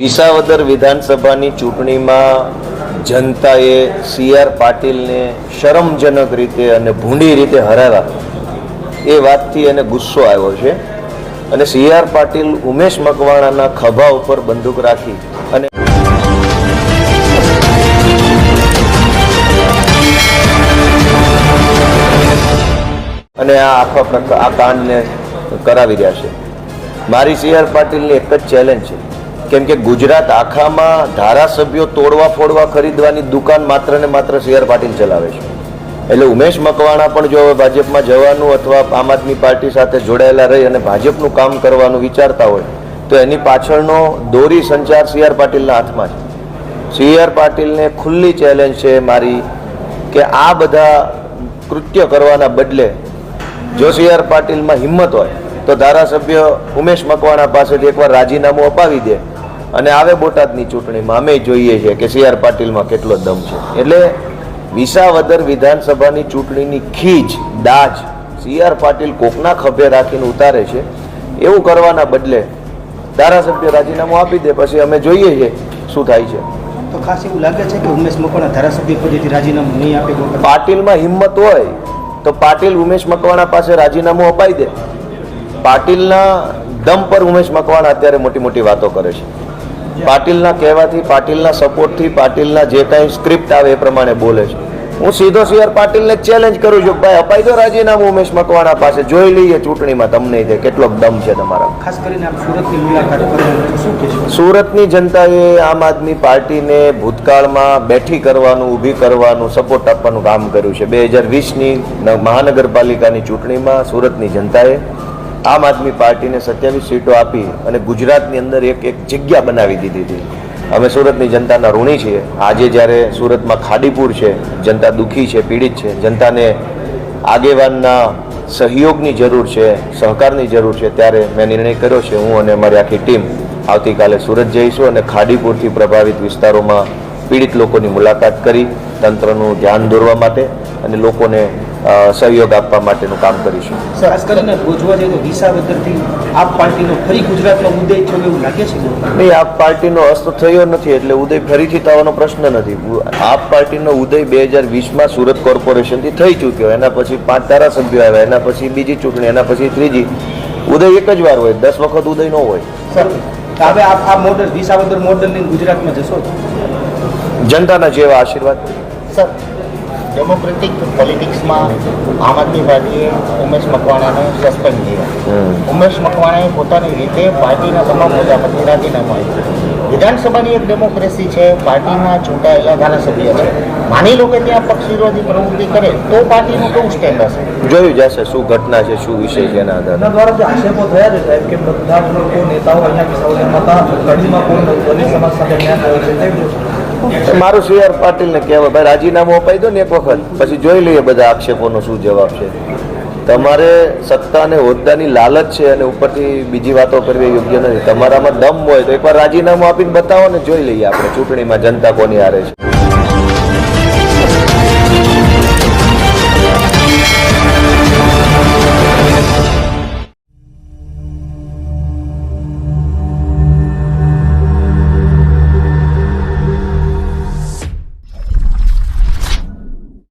વિસાવદર વિધાનસભાની ચૂંટણીમાં જનતાએ સી આર પાટીલને શરમજનક રીતે અને ભૂંડી રીતે હરાવ્યા. એ વાતથી એને ગુસ્સો આવ્યો છે. અને સી આર પાટીલ ઉમેશ મકવાણાના ખભા ઉપર બંદૂક રાખી અને અને આ આખા આ કાંડને કરાવી રહ્યા છે. મારી સી આર પાટીલની એક જ ચેલેન્જ છે. કેમ કે ગુજરાત આખામાં ધારાસભ્યો તોડવા ફોડવા ખરીદવાની દુકાન માત્ર ને માત્ર સી આર પાટીલ ચલાવે છે. એટલે ઉમેશ મકવાણા પણ જો હવે ભાજપમાં જવાનું અથવા આમ આદમી પાર્ટી સાથે જોડાયેલા રહી અને ભાજપનું કામ કરવાનું વિચારતા હોય, તો એની પાછળનો દોરી સંચાર સી આર પાટીલના હાથમાં છે. સી આર પાટીલને ખુલ્લી ચેલેન્જ છે મારી કે આ બધા કૃત્ય કરવાના બદલે જો સી આર પાટીલમાં હિંમત હોય, તો ધારાસભ્ય ઉમેશ મકવાણા પાસેથી એકવાર રાજીનામું અપાવી દે. અને આવે બોટાદની ચૂંટણીમાં. અમે જોઈએ છીએ કે સી આર પાટીલમાં કેટલો દમ છે. એટલે વિસાવદર વિધાનસભાની ચૂંટણીની ખીજ દાજ સી આર પાટીલ કોકના ખભે રાખીને ઉતારે છે. એવું કરવાના બદલે ધારાસભ્ય રાજીનામું આપી દે પછી અમે જોઈએ છીએ શું થાય છે. તો ખાસ એવું લાગે છે કે ઉમેશ મકવાણા ધારાસભ્ય પદેથી રાજીનામું નહીં આપે પાટીલમાં હિંમત હોય તો પાટીલ ઉમેશ મકવાણા પાસે રાજીનામું અપાઈ દે. પાટીલના દમ પર ઉમેશ મકવાણા અત્યારે મોટી મોટી વાતો કરે છે. પાટીલના કહેવાથી પાટીલના સપોર્ટથી પાટીલના જે કાંઈ સ્ક્રિપ્ટ આવે એ પ્રમાણે બોલે છે. હું સીધો સીઆર પાટીલને ચેલેન્જ કરું છું ભાઈ અપાઈ દો રાજીનામું ઉમેશ મકવાણા પાસે જોઈ લઈએ ચૂંટણીમાં તમને તે કેટલો દમ છે તમારા. ખાસ કરીને મુલાકાત સુરતની જનતાએ આમ આદમી પાર્ટીને ભૂતકાળમાં બેઠી કરવાનું ઊભી કરવાનું સપોર્ટ આપવાનું કામ કર્યું છે. બે હજાર વીસની મહાનગરપાલિકાની ચૂંટણીમાં સુરતની જનતાએ આમ આદમી પાર્ટીને સત્યાવીસ સીટો આપી અને ગુજરાતની અંદર એક એક જગ્યા બનાવી દીધી હતી. અમે સુરતની જનતાના ઋણી છીએ. આજે જ્યારે સુરતમાં ખાડીપુર છે, જનતા દુઃખી છે, પીડિત છે, જનતાને આગેવાનના સહયોગની જરૂર છે, સહકારની જરૂર છે, ત્યારે મેં નિર્ણય કર્યો છે, હું અને અમારી આખી ટીમ આવતીકાલે સુરત જઈશું અને ખાડીપુરથી પ્રભાવિત વિસ્તારોમાં પીડિત લોકોની મુલાકાત કરી તંત્રનું ધ્યાન દોરવા માટે અને લોકોને સહયોગ આપવા માટેનું કામ કરીશું. ખાસ કરીને જોવા જઈએ તો વિસાવદરથી આપ પાર્ટીનો ફરી ગુજરાતમાં ઉદય થયો એવું લાગે છે? નહીં આપ પાર્ટીનો અસ્ત થયો નથી એટલે ઉદય ફરીથી થવાનો પ્રશ્ન નથી. આપ પાર્ટીનો ઉદય બે હજાર વીસમાં સુરત કોર્પોરેશનથી થઈ ચૂક્યો. એના પછી પાંચ ધારાસભ્યો આવ્યા એના પછી બીજી ચૂંટણી એના પછી ત્રીજી. ઉદય એક જ વાર હોય દસ વખત ઉદય ન હોય. સર હવે આપ આ મોડલ વિસાવદર મોડલ લઈને ગુજરાતમાં જશો? જનતાના જેવા આશીર્વાદ. સર ડેમોક્રેટિક પોલિટિક્સમાં આમ આદમી પાર્ટીએ ઉમેશ મકવાણાને સસ્પેન્ડ કર્યા. ઉમેશ મકવાણાએ પોતાની રીતે પાર્ટીના તમામ હોદ્દા પરથી રાજીનામું આપ્યું વિધાનસભાની એક ડેમોક્રેસી છે પાર્ટીના ચૂંટાયેલા ધારાસભ્ય છે. માની લો કે ત્યાં પક્ષ વિરોધી પ્રવૃત્તિ કરે તો પાર્ટીનું કેવું સ્ટેન્ડ હશે? જોયું જશે શું ઘટના છે શું વિષય છે એના આધારે. એના દ્વારા જે આક્ષેપો થયા છે સાહેબ કે બધા લોકો નેતાઓ અહીંયા વિસાવદરમાં હતા કડીમાં કોઈ દલિત સમાજ સાથે ન્યાય થયો છે તે મારું સી આર પાટીલને કહેવાય ભાઈ, રાજીનામું અપાઈ દો ને એક વખત, પછી જોઈ લઈએ બધા આક્ષેપોનો શું જવાબ છે. તમારે સત્તા અને હોદ્દાની લાલચ છે અને ઉપરથી બીજી વાતો કરવી યોગ્ય નથી. તમારામાં દમ હોય તો એકવાર રાજીનામું આપીને બતાવો ને જોઈ લઈએ આપણે ચૂંટણીમાં જનતા કોની હારે છે.